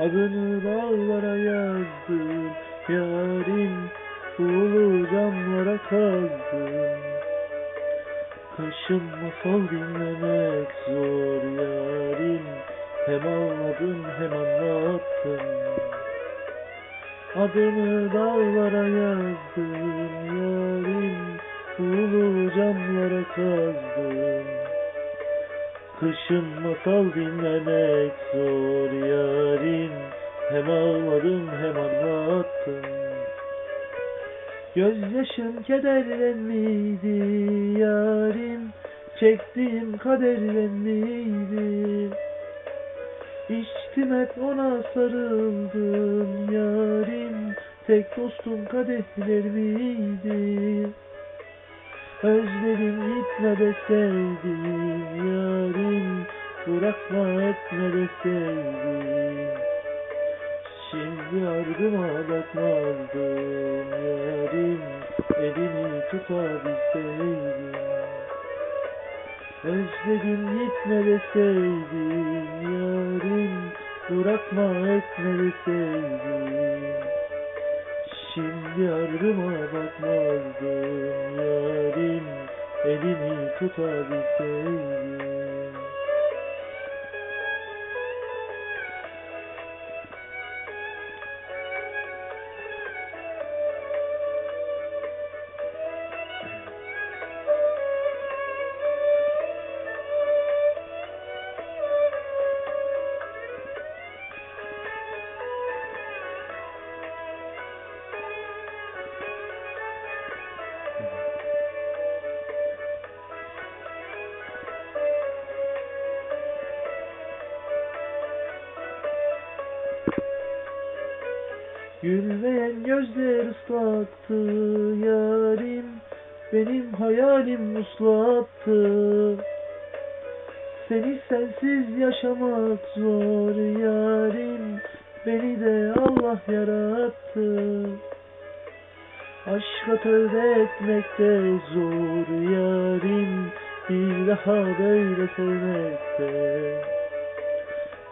Adını dağlara yazdım Yarim Ulu camlara kazdım Kaşım masal dinlemek zor yarim Hem ağladım hem anlattım Adını dağlara yazdım yarim Ulu camlara kazdım Kışın masal dinlemek zor Gözyaşım kederlen miydi yarim? Çektiğim kaderlen miydi? İçtim hep ona sarıldım yarim. Tek dostum kadehler miydi? Özledim gitme deseydim yarim. Bırakma etme deseydim. Şimdi ardıma bakmazdım tutabilseydim Özledim gitme deseydim yarim Bırakma etme deseydim Şimdi ardıma bakmazdım yarim Elini tutabilseydim Gülmeyen gözler ıslattı yarim Benim hayalim muslattı Seni sensiz yaşamak zor yarim Beni de Allah yarattı. Aşka tövbe etmek de zor yarim Bir daha böyle sevmekte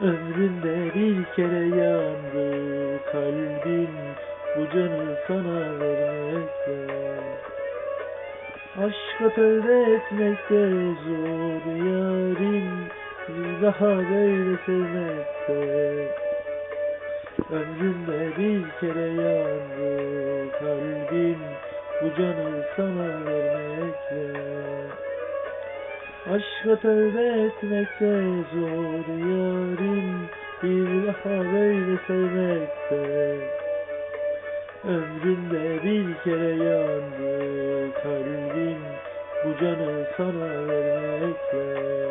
Ömrümde bir kere yandı kalbim Bu canı sana vermekle Aşka tövbe etmek de zor yarim daha böyle sevmekte Ömrümde bir kere yandı kalbim Bu canı sana vermekle Aşka tövbe etmek de zor kere yandı kalbim Bu canı sana vermekle.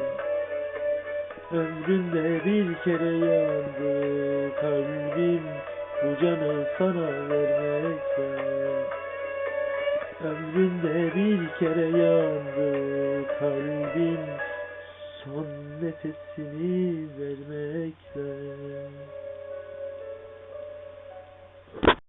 Ömrümde bir kere yandı kalbim Bu canı sana vermekle. Ömrümde bir kere yandı kalbim Son nefesini vermekle